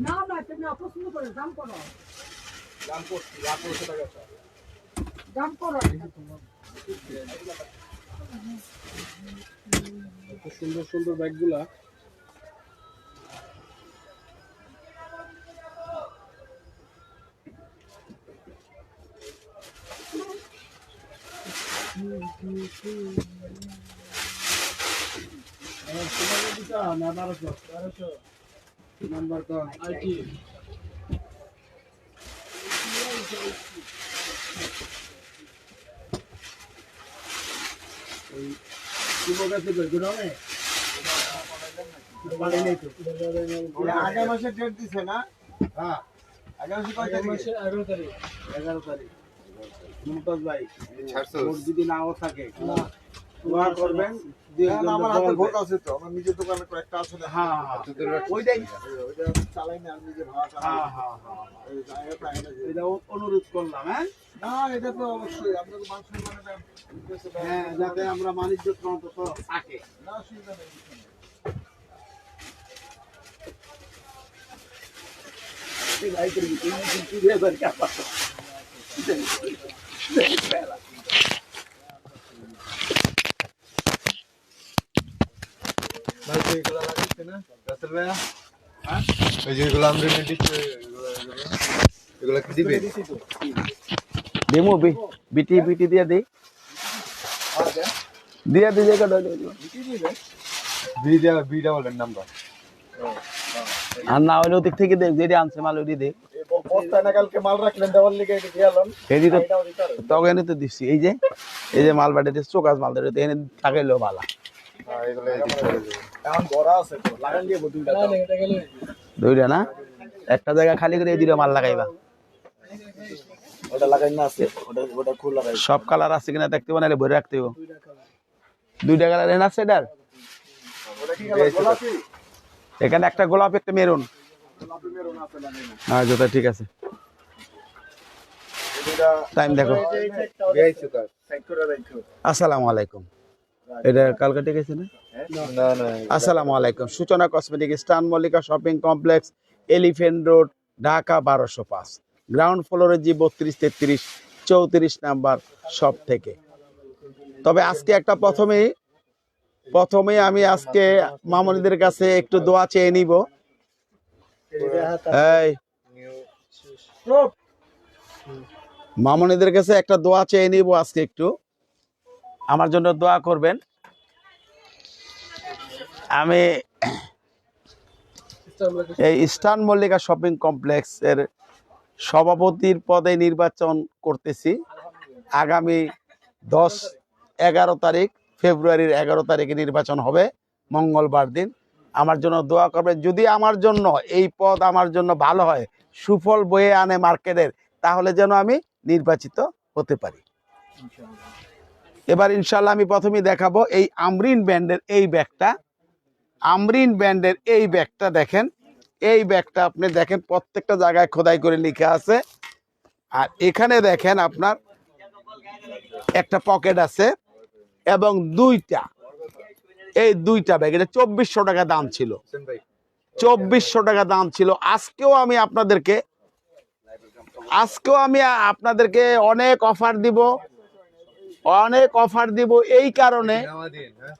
না না তুমি অপছন্দ করে দাম করো দাম করছি আঠারোশো টাকা স্যার দাম করো সুন্দর সুন্দর ব্যাগগুলা নাম্বার কম আইটি আগামী মাসে ডেট দিছে না? হ্যাঁ। আগামী মাসে কয় তারিখে? এগারো তারিখ। এগারো তারিখ। মুমতাজ ভাই ভোট যদি নাও থাকে দোয়া করবেন। দুই না, একজন না, আমার হাতে ভোট আছে তো আমার নিজের দোকানে কয়েকটা আছে। হ্যাঁ হ্যাঁ ওইটাই। ওইটা চালাই না আমি নিজে ভাড়া হ্যাঁ হ্যাঁ হ্যাঁ। এই জায়গাটা এনে দিই। এটা অনুরোধ করলাম হ্যাঁ? না এটা তো অবশ্যই আপনাদের মানুষ মানে হ্যাঁ যাতে আমরা বাণিজ্য অন্তত থাকে। না নেই ভাই তুমি কি বি বিটি বিটি দিয়ে দেই দিয়ে দিয়ে জায়গা বি দেওয়া বি ডাবলের নাম্বার আর না হলে ওদিক থেকে দেখ যেটা আনছে মাল ওটি দেখ দিচ্ছি। এই যে এই যে মাল বাড়িতে চোকাস মাল ধরে এনে থাকাইলেও ভালো হ্যাঁ এগুলো এখন বড় আছে তো লাগান দিয়ে দুইটা দুইটা না? একটা জায়গা খালি করে দিলে মাল লাগাইবা। লাগাই না আছে ওটা ওটা খুব লাগাই। সব কালার আছে কিনা দেখতে বানাইলে ভরে রাখতে দুইটা কালার এনে আছে এটার? এখানে একটা গোলাপ একটা মেরুন। হ্যাঁ যেটা ঠিক আছে। টাইম দেখো। আসসালামু আলাইকুম। এটা কালকে ঠিক আছে না আসসালামু আলাইকুম। সূচনা কসমেটিক স্টান Mallika shopping complex elephant road Dhaka বারোশো পাঁচ। গ্রাউন্ড ফ্লোরে জি বত্রিশ তেত্রিশ চৌত্রিশ নাম্বার শপ থেকে। তবে আজকে একটা প্রথমেই প্রথমেই আমি আজকে মামনিদের কাছে একটু দোয়া চেয়ে নিব। মামনিদের কাছে একটা দোয়া চেয়ে নিব আজকে একটু। আমার জন্য দোয়া করবেন। আমি এই ইস্টার্ন মল্লিকা শপিং কমপ্লেক্স এর সভাপতির পদে নির্বাচন করতেছি। আগামী দশ, এগারো তারিখ, ফেব্রুয়ারির এগারো তারিখে নির্বাচন হবে, মঙ্গলবার দিন। আমার জন্য দোয়া করবেন যদি আমার জন্য এই পদ আমার জন্য ভালো হয়, সুফল বয়ে আনে মার্কেটের, তাহলে যেন আমি নির্বাচিত হতে পারি। এবার ইনশাল্লাহ আমি প্রথমেই দেখাবো এই আমরিন ব্যান্ডের এই ব্যাগটা। আমরিন ব্যান্ডের এই ব্যাগটা দেখেন। এই ব্যাগটা আপনি দেখেন, প্রত্যেকটা জায়গায় খোদাই করে লিখে আছে। আর এখানে দেখেন আপনার একটা পকেট আছে এবং দুইটা এই দুইটা ব্যাগ এটা চব্বিশশো টাকা দাম ছিল। চব্বিশশো টাকা দাম ছিল। আজকেও আমি আপনাদেরকে আজকেও আমি আপনাদেরকে অনেক অফার দিব অনেক অফার দিব এই কারণে হ্যাঁ।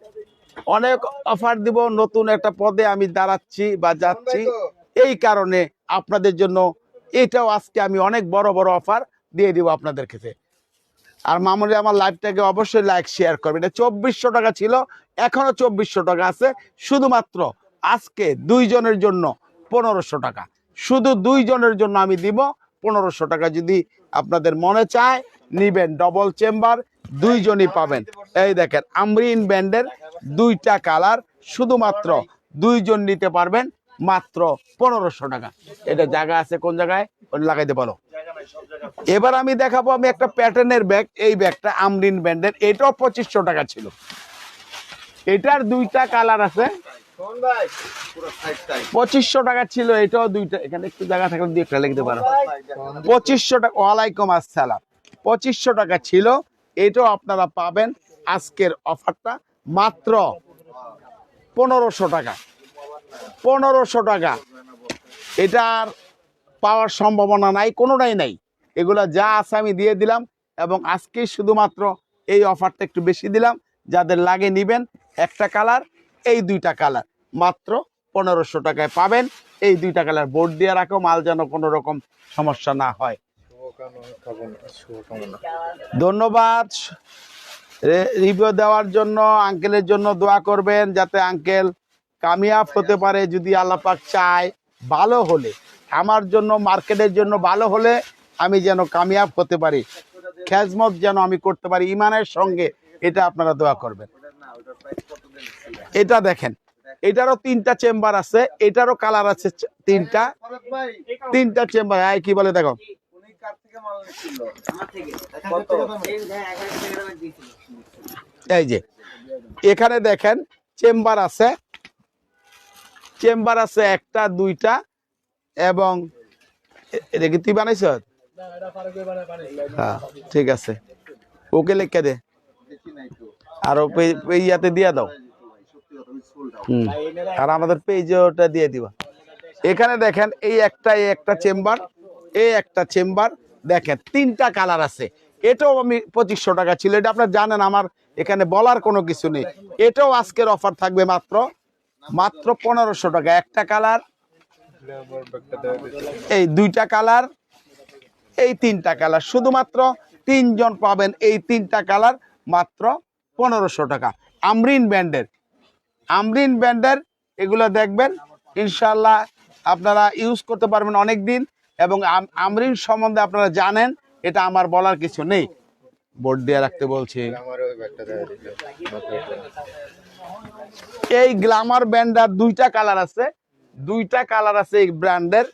অনেক অফার দিব নতুন একটা পদে আমি দাঁড়াচ্ছি বা যাচ্ছি। এই কারণে আপনাদের জন্য এটাও আজকে আমি অনেক বড় বড় অফার দিয়ে দিব আপনাদের কাছে। আর মামুনি আমার লাইভটাকে অবশ্যই লাইক শেয়ার করবে। এটা চব্বিশশো টাকা ছিল, এখনও চব্বিশশো টাকা আছে। শুধুমাত্র আজকে দুইজনের জন্য পনেরোশো টাকা। শুধু দুইজনের জন্য আমি দিব পনেরোশো টাকা। যদি আপনাদের মনে চায়, নিবেন ডবল চেম্বার দুইজনই পাবেন। এই দেখেন, আমরিন ব্যান্ডের দুইটা কালার, শুধুমাত্র দুইজন নিতে পারবেন মাত্র পনেরোশো টাকা। এটা জায়গা আছে কোন জায়গায়? লাগাইতে পারো এবার আমি দেখাবো, আমি একটা প্যাটার্নের ব্যাগ এই ব্যাগটা আমরিন ব্যান্ডের এটাও পঁচিশশো টাকা ছিল। এটার দুইটা কালার আছে। পঁচিশশো টাকা ছিল, এটাও দুইটা, এখানে একটু জায়গা থাকলে দুই একটা লিখতে পারো। পঁচিশশো টাকা, ওয়ালাইকুম আসসালাম। পঁচিশশো টাকা ছিল, এটাও আপনারা পাবেন আজকের অফারটা মাত্র পনেরোশো টাকা। পনেরোশো টাকা। এটার পাওয়ার সম্ভাবনা নাই, কোনোটাই নাই। এগুলো যা আছে আমি দিয়ে দিলাম এবং আজকে শুধুমাত্র এই অফারটা একটু বেশি দিলাম। যাদের লাগে নিবেন একটা কালার, এই দুইটা কালার। মাত্র পনেরোশো টাকায় পাবেন। এই দুইটা কালার বোর্ড দিয়ে রাখো, মাল যেন কোনো রকম সমস্যা না হয়। ধন্যবাদ। রিভিউ দেওয়ার জন্য, আঙ্কেলের জন্য দোয়া করবেন যাতে আঙ্কেল কামিয়াব হতে পারে, যদি আল্লাপাক চায়, ভালো হলে। আমার জন্য, মার্কেটের জন্য ভালো হলে আমি যেন কামিয়াব হতে পারি। খেজমত যেন আমি করতে পারি, ইমানের সঙ্গে এটা আপনারা দোয়া করবেন। এটা দেখেন, এটারও তিনটা চেম্বার আছে, এটারও কালার আছে তিনটা। তিনটা চেম্বার কি বলে দেখো। এই যে, এখানে দেখেন, চেম্বার আছে। চেম্বার আছে একটা, দুইটা এবং এটা কি তুই বানাইছ? হ্যাঁ ঠিক আছে। ওকে লিখে দে। আর ইয়াতে দিয়ে দাও। হুম, আর আমাদের পেজে ওটা দিয়ে দিবা। এখানে দেখেন, এই একটা এই একটা চেম্বার এই একটা চেম্বার দেখেন, তিনটা কালার আছে। এটাও আমি পঁচিশশো টাকা ছিল, এটা আপনারা জানেন, আমার এখানে বলার কোনো কিছু নেই। এটাও আজকের অফার থাকবে মাত্র মাত্র পনেরোশো টাকা। একটা কালার আমার ব্যাগটা দেওয়া দিয়েছে এই দুইটা কালার, এই তিনটা কালার। শুধুমাত্র তিনজন পাবেন এই তিনটা কালার মাত্র পনেরোশো টাকা। আমরিন ব্যান্ডের আমরিন ব্যান্ডের এগুলো দেখবেন ইনশাল্লাহ আপনারা ইউজ করতে পারবেন অনেক দিন এবং আম- আমরিন সম্বন্ধে আপনারা জানেন, এটা আমার বলার কিছু নেই। বোর্ড দিয়ে রাখতে বলছি। এই গ্লামার ব্যান্ডার দুইটা কালার আছে। দুইটা কালার আছে এই ব্র্যান্ডের।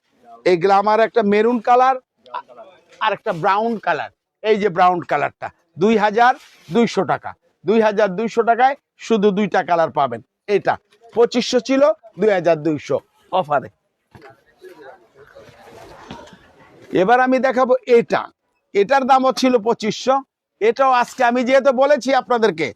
এই গ্লামার একটা মেরুন কালার আর একটা ব্রাউন কালার। এই যে ব্রাউন কালারটা, দুই হাজার দুইশো টাকা। দুই হাজার দুইশো টাকায় শুধু দুইটা কালার পাবেন। এটা পঁচিশশো ছিল, দুই হাজার দুইশো অফারে। এবার আমি দেখাবো এটা। এটার দামও ছিল পঁচিশশো। এটাও আজকে আমি যেহেতু বলেছি আপনাদেরকে,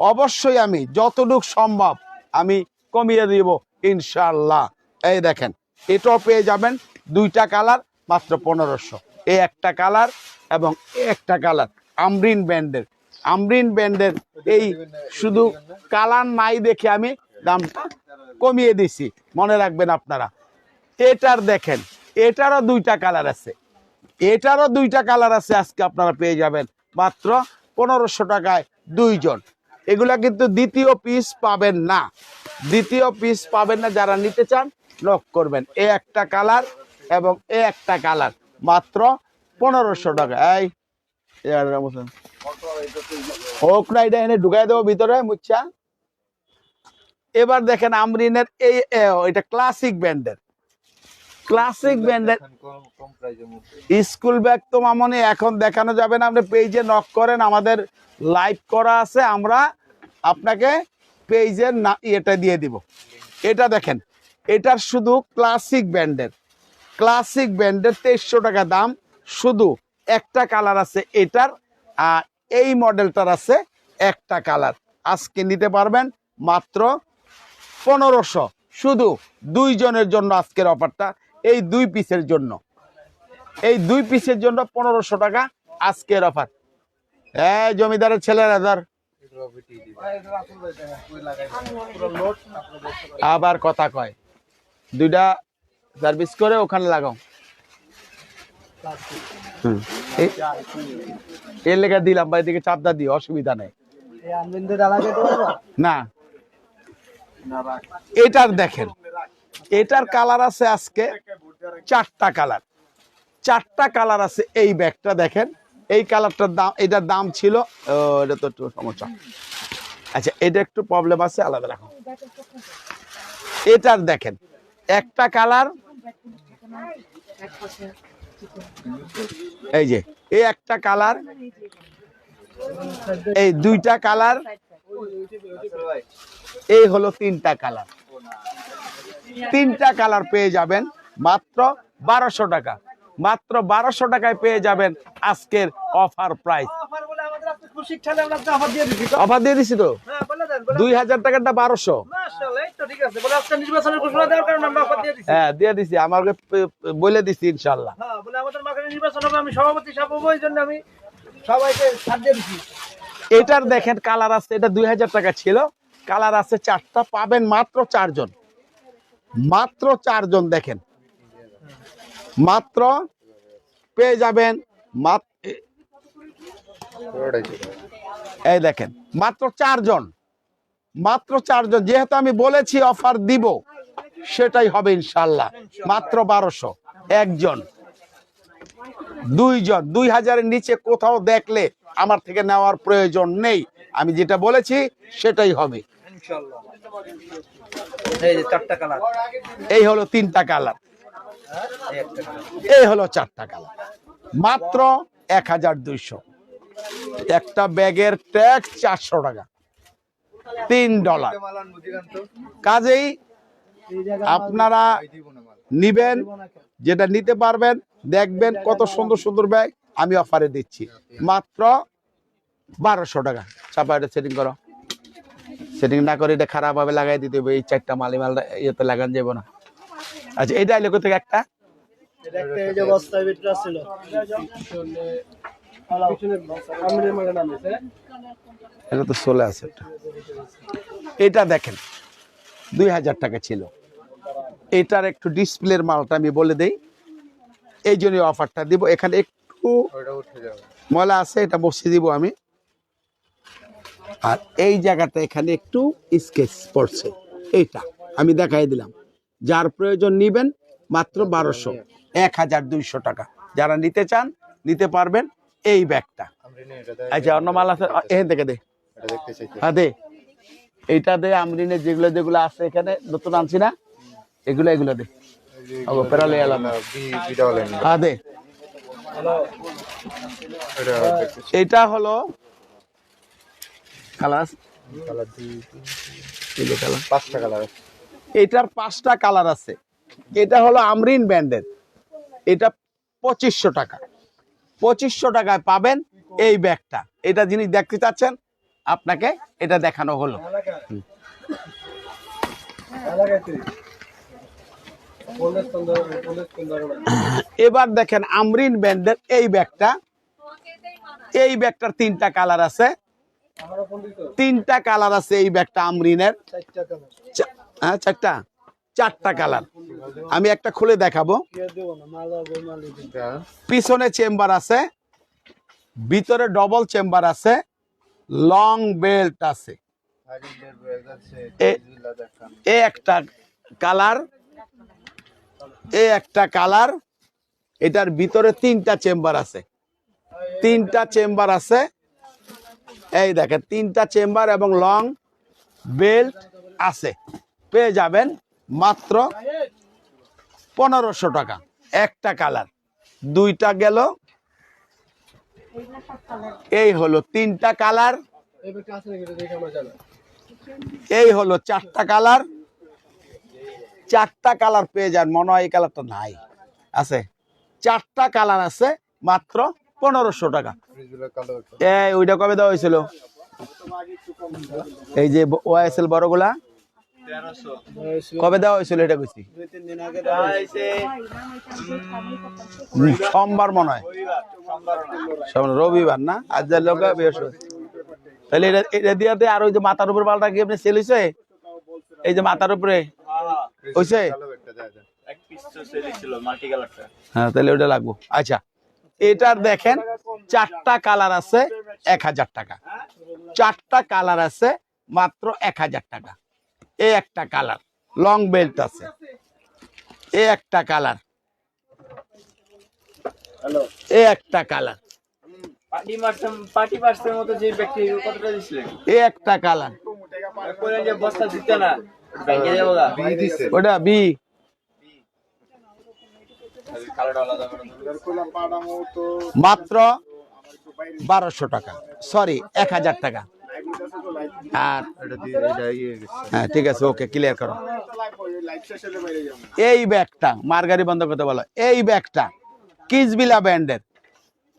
অবশ্যই আমি যতটুক সম্ভব আমি কমিয়ে দিব। ইনশাল্লাহ এই দেখেন, এটাও পেয়ে যাবেন দুইটা কালার, মাত্র পনেরোশো। এই একটা কালার এবং একটা কালার, আমরিন ব্যান্ডের। আমরিন ব্যান্ডের এই শুধু কালার নাই দেখে আমি দামটা কমিয়ে দিছি। মনে রাখবেন আপনারা। এটার দেখেন, এটারও দুইটা কালার আছে। এটারও দুইটা কালার আছে, আজকে আপনারা পেয়ে যাবেন মাত্র পনেরোশো টাকায় দুইজন। এগুলা কিন্তু দ্বিতীয় পিস পাবেন না। দ্বিতীয় পিস পাবেন না, যারা নিতে চান লক করবেন। এ একটা কালার এবং এ একটা কালার মাত্র পনেরোশো টাকা। এই। হোক না, এটা এনে ঢুকাই দেবো ভিতরে, মুচ্ছা। এবার দেখেন আমরিনের এই এটা ক্লাসিক ব্যান্ডের ক্লাসিক প্রাইজে স্কুল ব্যাগ তো মামনি এখন দেখানো যাবে না। আপনি পেজে নক করেন আমাদের লাইভ করা আছে। আমরা আপনাকে পেজের না ইয়েটা দিয়ে দিব। এটা দেখেন এটার শুধু ক্লাসিক ব্র্যান্ডের ক্লাসিক ব্র্যান্ডের তেইশশো টাকা দাম। শুধু একটা কালার আছে এটার আর এই মডেলটার আছে একটা কালার আজকে নিতে পারবেন মাত্র পনেরোশো। শুধু দুইজনের জন্য আজকের অফারটা এই দুই পিসের জন্য। এই দুই পিসের জন্য পনেরোশো টাকা আজকের অফার। হ্যাঁ জমিদারের ছেলেরা ধর। আবার কথা কয়। দুইটা সার্ভিস করে ওখানে লাগাও। হুম। এই- এর লেগে দিলাম বা এদিকে চাপদা দিও অসুবিধা নেই? না। এটার দেখেন। এটার কালার আছে আজকে চারটা কালার। চারটা কালার আছে এই ব্যাগটা দেখেন। এই কালারটার দাম, এটার দাম ছিল এটা তো একটু সমস্যা। আচ্ছা এটা একটু প্রবলেম আছে, আলাদা রাখো। এটার দেখেন, একটা কালার, এই যে, এই একটা কালার, এই দুইটা কালার, এই হলো তিনটা কালার। তিনটা কালার পেয়ে যাবেন, মাত্র বারোশো টাকা। মাত্র বারোশো টাকায় পেয়ে যাবেন আজকের অফার প্রাইস। অফার দিয়ে দিছি তো? দুই হাজার টাকাটা বারোশো? হ্যাঁ দিয়ে দিছি। বলে দিছি ইনশাল্লাহ। এটার দেখেন কালার আছে, এটা দুই হাজার টাকা ছিল। কালার আছে চারটা, পাবেন মাত্র চারজন। মাত্র চারজন দেখেন। মাত্র পেয়ে যাবেন এই দেখেন, মাত্র চারজন। মাত্র চারজন, যেহেতু আমি বলেছি অফার দিব, সেটাই হবে ইনশাল্লাহ মাত্র বারোশো, একজন। দুইজন, দুই হাজারের নিচে কোথাও দেখলে আমার থেকে নেওয়ার প্রয়োজন নেই। আমি যেটা বলেছি, সেটাই হবে। ইনশাআল্লাহ এই যে চারটা কালার। হলো তিনটা কালার। এই হলো চারটা কালার। মাত্র এক হাজার দুইশো। একটা ব্যাগের ট্যাক্স চারশো টাকা। তিন ডলার। কাজেই আপনারা নিবেন, যেটা নিতে পারবেন, দেখবেন কত সুন্দর সুন্দর ব্যাগ আমি অফারে দিচ্ছি। মাত্র বারোশো টাকা। চাপা এটা সেটিং করো। সেটিং না করে এটা খারাপ ভাবে লাগাই দিতে হবে, এই চারটা মালি মালটা ইয়েতে লাগান যাব না। আচ্ছা এটা এলো থেকে একটা? এটা তো চলে এটা। দেখেন, দুই হাজার টাকা ছিল। এটার একটু ডিসপ্লের মালটা আমি বলে দেই, এই জন্য অফারটা দিব। এখানে একটু ময়লা আছে, এটা বসিয়ে দিব আমি। আর এই জায়গাটা এখানে একটু স্কেচ পড়ছে। এইটা আমি দেখাই দিলাম। যার প্রয়োজন নিবেন মাত্র বারোশো এক হাজার দুইশো টাকা। যারা নিতে চান নিতে পারবেন এই ব্যাগটা। আচ্ছা অন্য মাল আছে এখান থেকে দে। হ্যাঁ দে। এইটা দে আমরিনের যেগুলো যেগুলো আছে এখানে নতুন আনছি না? এগুলো এগুলো দে। এলাম। হ্যাঁ দে। এটা এইটা হলো কালার পাঁচটা কালার আছে। এটার পাঁচটা কালার আছে। এটা হলো আমরিন ব্যান্ডের এটা পঁচিশশো টাকা। পঁচিশশো টাকায় পাবেন এই ব্যাগটা। এটা যিনি দেখতে চাচ্ছেন? আপনাকে এটা দেখানো হলো। এবার দেখেন আমরিন ব্যান্ডের এই ব্যাগটা। এই ব্যাগটার তিনটা কালার আছে। তিনটা কালার আছে এই ব্যাগটা আমরিনের। চা- হ্যাঁ চারটা? চারটা কালার। আমি একটা খুলে দেখাবো। পিছনে চেম্বার আছে ভিতরে ডবল চেম্বার আছে লং বেল্ট আছে। এ একটা কালার এ একটা কালার এটার ভিতরে তিনটা চেম্বার আছে। তিনটা চেম্বার আছে এই দেখেন, তিনটা চেম্বার এবং লং বেল্ট আছে। পেয়ে যাবেন মাত্র পনেরোশো টাকা। একটা কালার দুইটা গেল। এই হলো তিনটা কালার এই দেখে হলো চারটা কালার চারটা কালার পেয়ে যান। মনে হয় এই কালারটা নাই। আছে। চারটা কালার আছে মাত্র পনেরোশো টাকা। এই ওইটা কবে দেওয়া হয়েছিল? এই যে ওয়াইএসএল বড়গুলা? কবে দেওয়া হয়েছিল এটা কইছি? দুই তিন দিন আগে দেওয়া হয়েছে হুম, সোমবার মনে হয়। রবিবার না? আজ যা লোক তাহলে এটা এটা দিয়ে আর ওই যে মাথার উপর বালটা কি আপনি সেল হয়েছে এই যে মাথার উপরে? কালারটা হ্যাঁ তাহলে ওটা লাগবো। আচ্ছা এটার দেখেন। চারটা কালার আছে এক হাজার টাকা। চারটা কালার আছে মাত্র এক হাজার টাকা। এ একটা কালার লং বেল্ট আছে। এ একটা কালার। এ একটা কালার। এ একটা কালার। ওটা বি। কালারটা আলাদা করে মাত্র বারোশো টাকা। সরি এক হাজার টাকা। আর হ্যাঁ ঠিক আছে ওকে ক্লিয়ার করো। এই ব্যাগটা, মার্গারি বন্ধ করতে বলো। এই ব্যাগটা, কিসবিলা ব্যান্ডের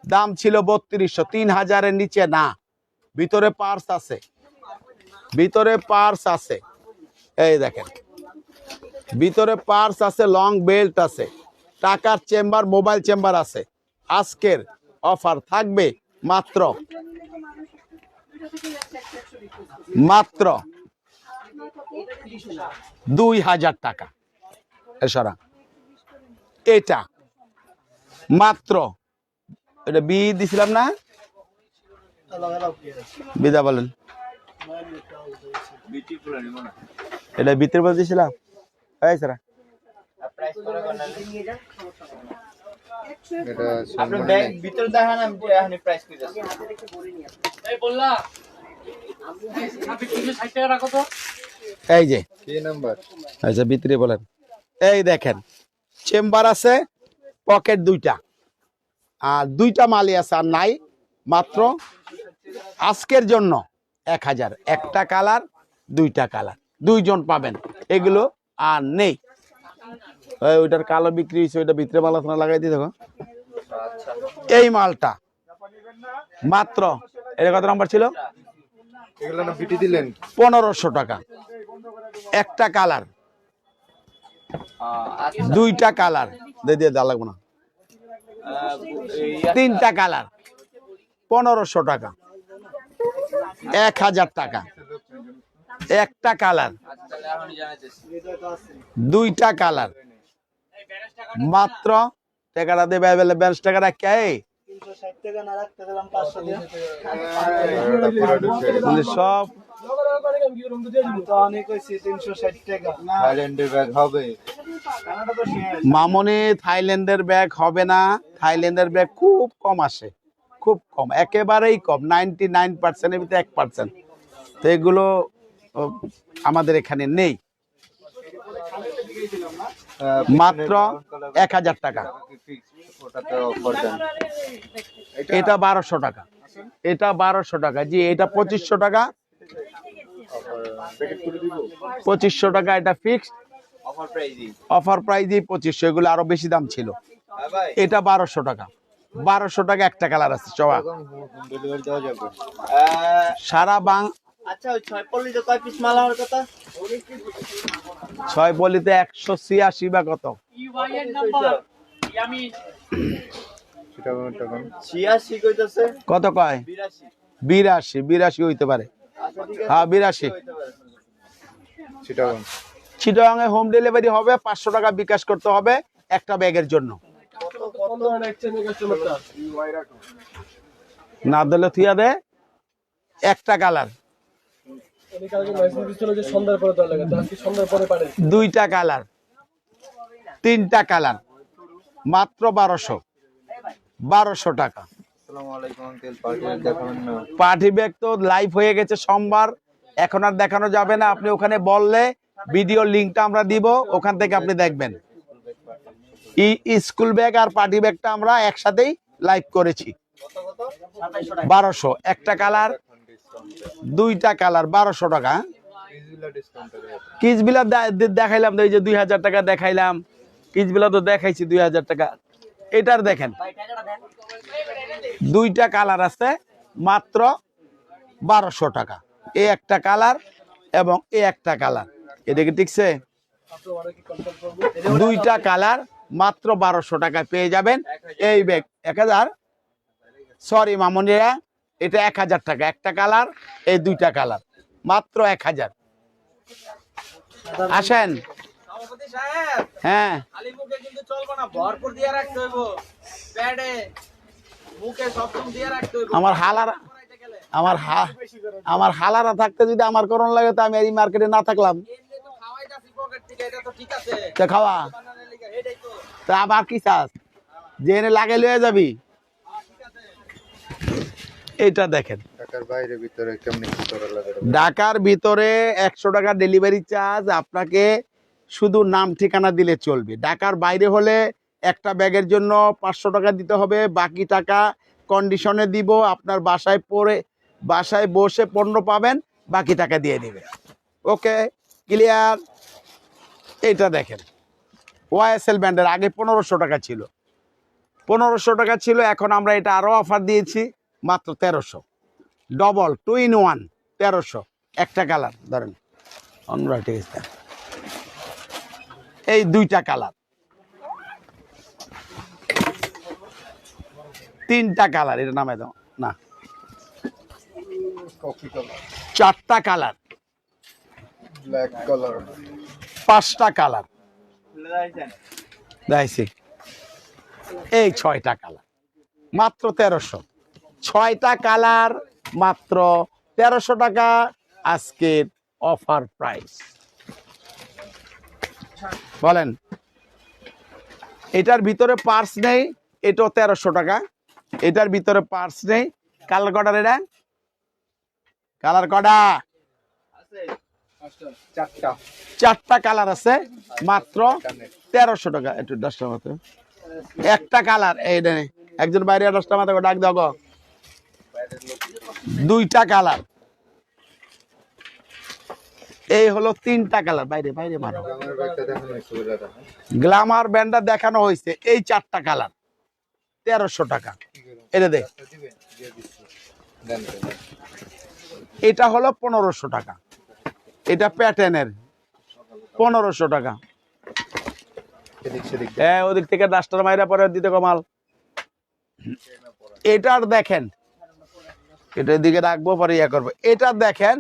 দাম ছিল বত্রিশশো, তিন হাজারের নিচে না। ভিতরে পার্স আছে। ভিতরে পার্স আছে। এই দেখেন। ভিতরে পার্স আছে লং বেল্ট আছে। টাকার চেম্বার মোবাইল চেম্বার আছে। আজকের অফার থাকবে মাত্র। মাত্র দুই হাজার টাকা। এছাড়া এটা মাত্র। এটা বি দিছিলাম না? বিদা বলেন। এটা বিতের দিছিলাম। এই স্যার এটা আপনি ব্যাগ ভিতরে দেখান আমি এখন প্রাইস করে যাচ্ছি এই বললা যে। কি নাম্বার আচ্ছা ভিতরে বলেন। এই দেখেন চেম্বার আছে পকেট দুইটা। আর দুইটা মালি আছে আর নাই মাত্র আজকের জন্য এক হাজার। একটা কালার দুইটা কালার। দুইজন পাবেন। এগুলো আর নেই। ওই ওইটার কালো বিক্রি হয়েছে ওইটা ভিতরে মাল আপনার লাগাই দিয়ে দেখো। এই মালটা। মাত্র এটা কত নম্বর ছিল? দিলেন? পনেরোশো টাকা। একটা কালার। দুইটা কালার। দিয়ে দিয়ে দেওয়া লাগবে না। তিনটা কালার। পনেরোশো টাকা। এক হাজার টাকা। একটা কালার। দুইটা কালার। মাত্র টাকাটা দেবে বেলে ব্যান্স টাকা রাখে সব থাইল্যান্ডের ব্যাগ হবে। মামনি থাইল্যান্ডের ব্যাগ হবে না। থাইল্যান্ডের ব্যাগ খুব কম আসে খুব কম একেবারেই কম নাইনটি নাইন পার্সেন্টের ভিতরে এক পার্সেন্ট তো এগুলো আমাদের এখানে নেই। মাত্র এক হাজার টাকা। এটা বারোশো টাকা। এটা বারোশো টাকা। জি এটা পঁচিশশো টাকা। পঁচিশশো টাকা এটা ফিক্সড অফার প্রাইজই পঁচিশশো এগুলো আরও বেশি দাম ছিল। এটা বারোশো টাকা। বারোশো টাকা একটা কালার আছে আহ, সারা বাং ছয় বলিতে একশো ছিয়াশি বা কত কত কয় বিরাশি বিরাশি হইতে পারে আচ্ছা হ্যাঁ বিরাশি হইতে পারে। সেটা চিটাগাঙে হোম ডেলিভারি হবে পাঁচশো টাকা বিকাশ করতে হবে একটা ব্যাগের জন্য না দিলে থুয়া দে একটা কালার দুইটা কালার। তিনটা কালার। মাত্র বারোশো। বারোশো টাকা। পার্টি ব্যাগ তো লাইভ হয়ে গেছে সোমবার। এখন আর দেখানো যাবে না। আপনি ওখানে বললে ভিডিও লিঙ্কটা আমরা দিব। ওখান থেকে আপনি দেখবেন। স্কুল ব্যাগ আর পার্টি ব্যাগটা আমরা একসাথেই লাইভ করেছি। বারোশো। একটা কালার দুইটা কালার বারোশো টাকা হ্যাঁ? কিচবিলা দেখাইলাম তো এই যে দুই হাজার টাকা দেখাইলাম। কিচবিলা তো দেখাইছি দুই হাজার টাকা। এটার দেখেন দুইটা কালার আছে মাত্র বারোশো টাকা। এ একটা কালার এবং এ একটা কালার। এটা কি ঠিকছে দুইটা কালার মাত্র বারোশো টাকা পেয়ে যাবেন। এই ব্যাগ এক হাজার। সরি মামনিরা এটা এক হাজার টাকা। একটা কালার, এই দুইটা কালার। মাত্র এক হাজার। আসেন। হ্যাঁ। আমার হালার আমার হা আমার হালারা থাকতে যদি আমার করণ লাগে, তো আমি এই মার্কেটে না থাকলাম। খাওয়া। তা আবার কি চাস? যে এনে লাগে লয়ে যাবি। এটা দেখেন। ঢাকার ভিতরে একশো টাকা ডেলিভারি চার্জ আপনাকে শুধু নাম ঠিকানা দিলে চলবে। ঢাকার বাইরে হলে একটা ব্যাগের জন্য পাঁচশো টাকা দিতে হবে বাকি টাকা কন্ডিশনে দিব আপনার বাসায় পরে বাসায় বসে পণ্য পাবেন বাকি টাকা দিয়ে দিবে ওকে ক্লিয়ার এইটা দেখেন। ওয়াইএসএল ব্যান্ডের আগে পনেরোশো টাকা ছিল। পনেরোশো টাকা ছিল এখন আমরা এটা আরও অফার দিয়েছি। মাত্র তেরোশো। ডবল টু ইন ওয়ান তেরোশো। একটা কালার ধরেন। অন্য ঠিক আছে এই দুইটা কালার তিনটা কালার এটা নামে দাও। না। চারটা কালার ব্ল্যাক কালার পাঁচটা কালার দেখছি এই ছয়টা কালার মাত্র তেরোশো। ছয়টা কালার মাত্র তেরোশো টাকা আজকের অফার প্রাইস। বলেন, এটার ভিতরে পার্স নেই, এটাও তেরোশো টাকা। এটার ভিতরে পার্স নেই, কালার কটার এটা কালার কটা? চারটা কালার আছে, মাত্র তেরোশো টাকা। একটু দশটা মতো একটা কালার, এই একজন বাইরে দশটা মতো ডাক দাও। দুইটা কালার। এই হলো তিনটা কালার। বাইরে বাইরে মারো। গ্লামার ব্যান্ডটা দেখানো হয়েছে, এই চারটা কালার। তেরোশো টাকা। এটা দেখ। এটা হলো পনেরোশো টাকা। এটা প্যাটার্নের পনেরোশো টাকা। হ্যাঁ ওদিক থেকে ডাস্টার মাইরা পরে দিতে কমাল এটার দেখেন এটা দিকে রাখব, পরে ইয়া করব। এটা দেখেন।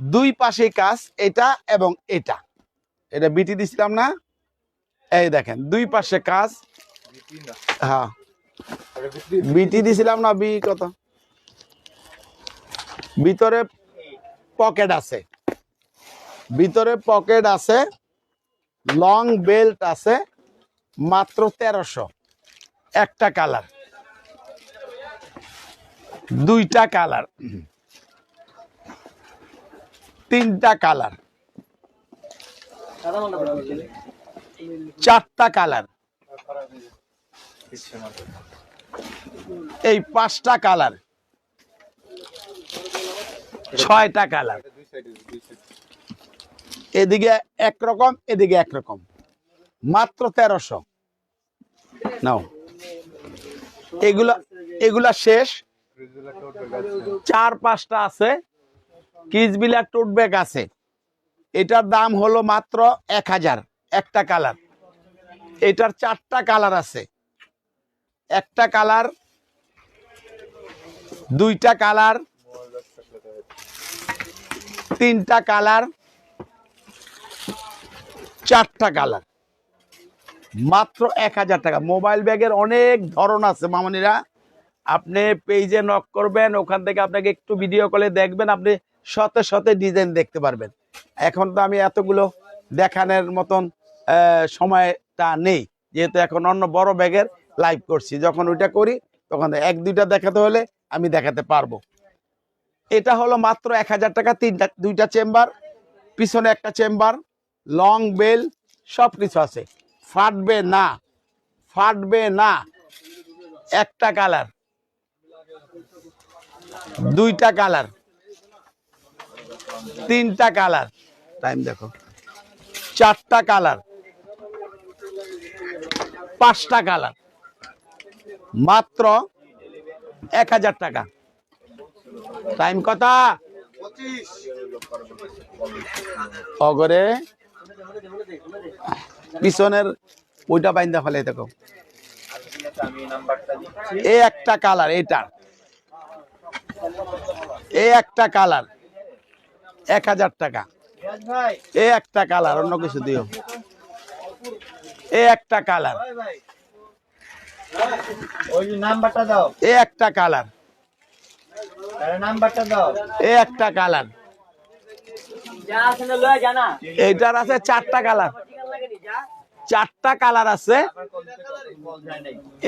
দুই পাশে কাজ, এটা এবং এটা। এটা বিটি দিছিলাম না? এই দেখেন, দুই পাশে কাজ। হ্যাঁ। বিটি দিছিলাম না, বি কত? ভিতরে পকেট আছে। ভিতরে পকেট আছে, লং বেল্ট আছে, মাত্র তেরোশো। একটা কালার। দুইটা কালার। তিনটা কালার। চারটা কালার। এই পাঁচটা কালার। ছয়টা কালার। এদিকে একরকম এদিকে একরকম। মাত্র তেরোশো। নাও। এগুলা এগুলা শেষ। চার পাঁচটা আছে কিচবিলা টোট ব্যাগ আছে। এটার দাম হলো মাত্র এক হাজার, একটা কালার। এটার চারটা কালার আছে। একটা কালার, দুইটা কালার। তিনটা কালার, চারটা কালার। মাত্র এক হাজার টাকা। মোবাইল ব্যাগের অনেক ধরন আছে মামনিরা। আপনি পেজে নক করবেন, ওখান থেকে আপনাকে একটু ভিডিও কলে দেখবেন, আপনি শতে শতে ডিজাইন দেখতে পারবেন। এখন তো আমি এতগুলো দেখানোর মতন সময়টা নেই। যেহেতু এখন অন্য বড় ব্যাগের লাইভ করছি। যখন ওইটা করি, তখন এক, দুইটা দেখাতে হলে আমি দেখাতে পারব। এটা হলো মাত্র এক হাজার টাকা, তিনটা, দুইটা চেম্বার পিছনে একটা চেম্বার লং বেল সব কিছু আছে। ফাটবে না ফাটবে না। একটা কালার দুইটা কালার। তিনটা কালার। টাইম দেখো। চারটা কালার। পাঁচটা কালার। মাত্র এক হাজার টাকা। টাইম কথা অগরে পিছনের ওইটা বাইন্দা ফেলে দেখো। এই একটা কালার এটা এই একটা কালার। এক হাজার টাকা। এই একটা কালার, অন্য কিছু দিও। এই একটা কালার। দাও একটা দাও একটা কালার। এইটার আছে চারটা কালার। চারটা কালার আছে।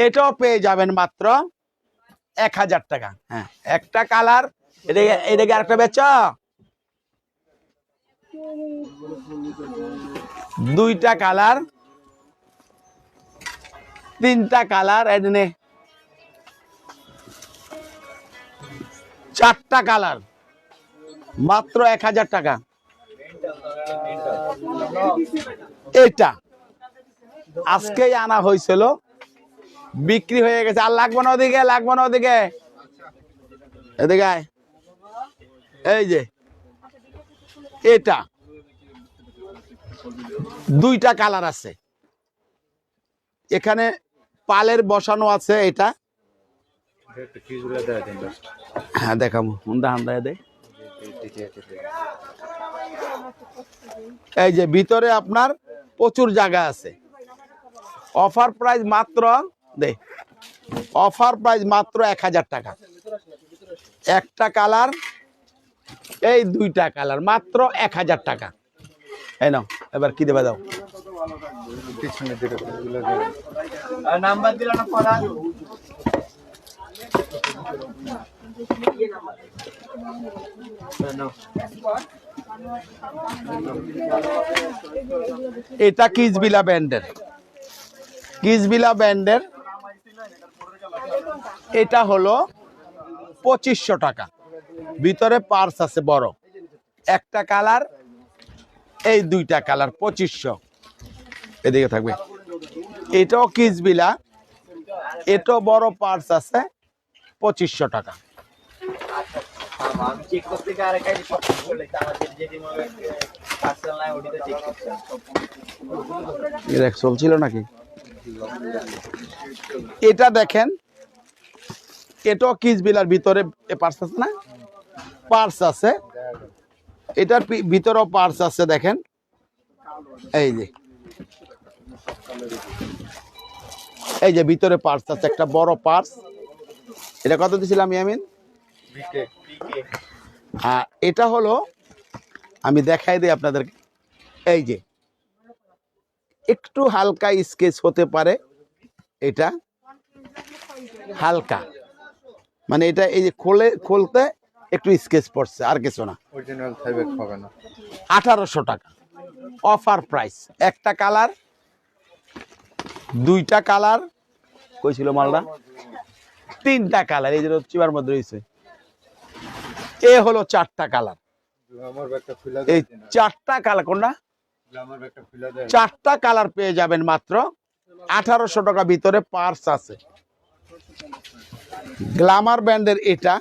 এটাও পেয়ে যাবেন মাত্র এক হাজার টাকা। হ্যাঁ। একটা কালার এদিকে এদিকে আরেকটা বেচ? দুইটা কালার তিনটা কালার এদিনে চারটা কালার মাত্র এক হাজার টাকা। এটা আজকেই আনা হয়েছিল বিক্রি হয়ে গেছে। আর লাগবে না ওদিকে, লাগবে না ওদিকে। এদিকে এই যে, এটা। দুইটা কালার আছে। এখানে পালের বসানো আছে এটা। হ্যাঁ দেখাবো। হুন্দা হান্দা দে। এই যে, ভিতরে আপনার প্রচুর জায়গা আছে। অফার প্রাইস মাত্র দে। অফার প্রাইস মাত্র এক হাজার টাকা। একটা কালার এই দুইটা কালার মাত্র এক হাজার টাকা। এই নাও এবার কি দেবে দাও? নাম্বার দিল না এটা কিজবিলা ব্যান্ডের কিসবিলা ব্যান্ডের এটা হলো পঁচিশশো টাকা। ভিতরে পার্স আছে বড়। একটা কালার এই দুইটা কালার পঁচিশশো। এদিকে থাকবে। এটাও কিসবিলা। এটাও বড় পার্স আছে, পঁচিশশো টাকা। চলছিল নাকি? এটা দেখেন, এটাও কিসবিলার ভিতরে পার্স আছে না? পার্স আছে। এটার ভিতরেও পার্স আছে দেখেন। এই যে। এই যে ভিতরে পার্স আছে, একটা বড় পার্স এটা কত দিছিলাম, ইয়ামিন? আর এটা হলো, আমি দেখাই দিই আপনাদেরকে এই যে। একটু হালকা স্কেচ হতে পারে। এটা হালকা। মানে এটা এই যে খোলে খুলতে একটু স্কেচ পড়ছে আর কিছু না। আঠারোশো টাকা। Offer price. একটা কালার দুইটা কালার। কই ছিল মালটা? তিনটা কালার। এই যে চিবার মধ্যে রয়েছে। এ হলো চারটা কালার। এই চারটা কালার কোনটা? চারটা কালার পেয়ে যাবেন মাত্র আঠারোশো টাকা ভিতরে পার্স আছে। গ্লামার ব্র্যান্ডের এটা।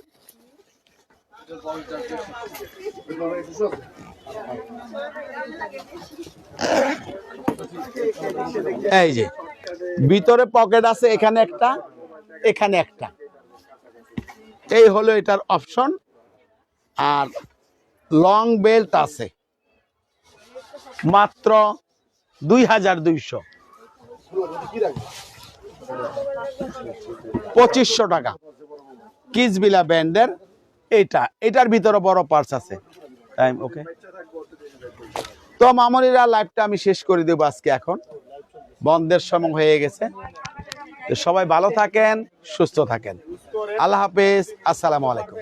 এই যে, ভিতরে পকেট আছে, এখানে একটা এখানে একটা। এই হলো এটার অপশন আর লং বেল্ট আছে। মাত্র দুই হাজার দুইশো। পঁচিশশো টাকা। কিসবিলা ব্যান্ডের এইটা। এটার ভিতরে বড় পার্স আছে। টাইম ওকে তো মামনিরা লাইভটা আমি শেষ করে দেবো আজকে এখন। বন্ধের সময় হয়ে গেছে। তো সবাই ভালো থাকেন, সুস্থ থাকেন। আল্লাহ হাফেজ। আসসালামু আলাইকুম।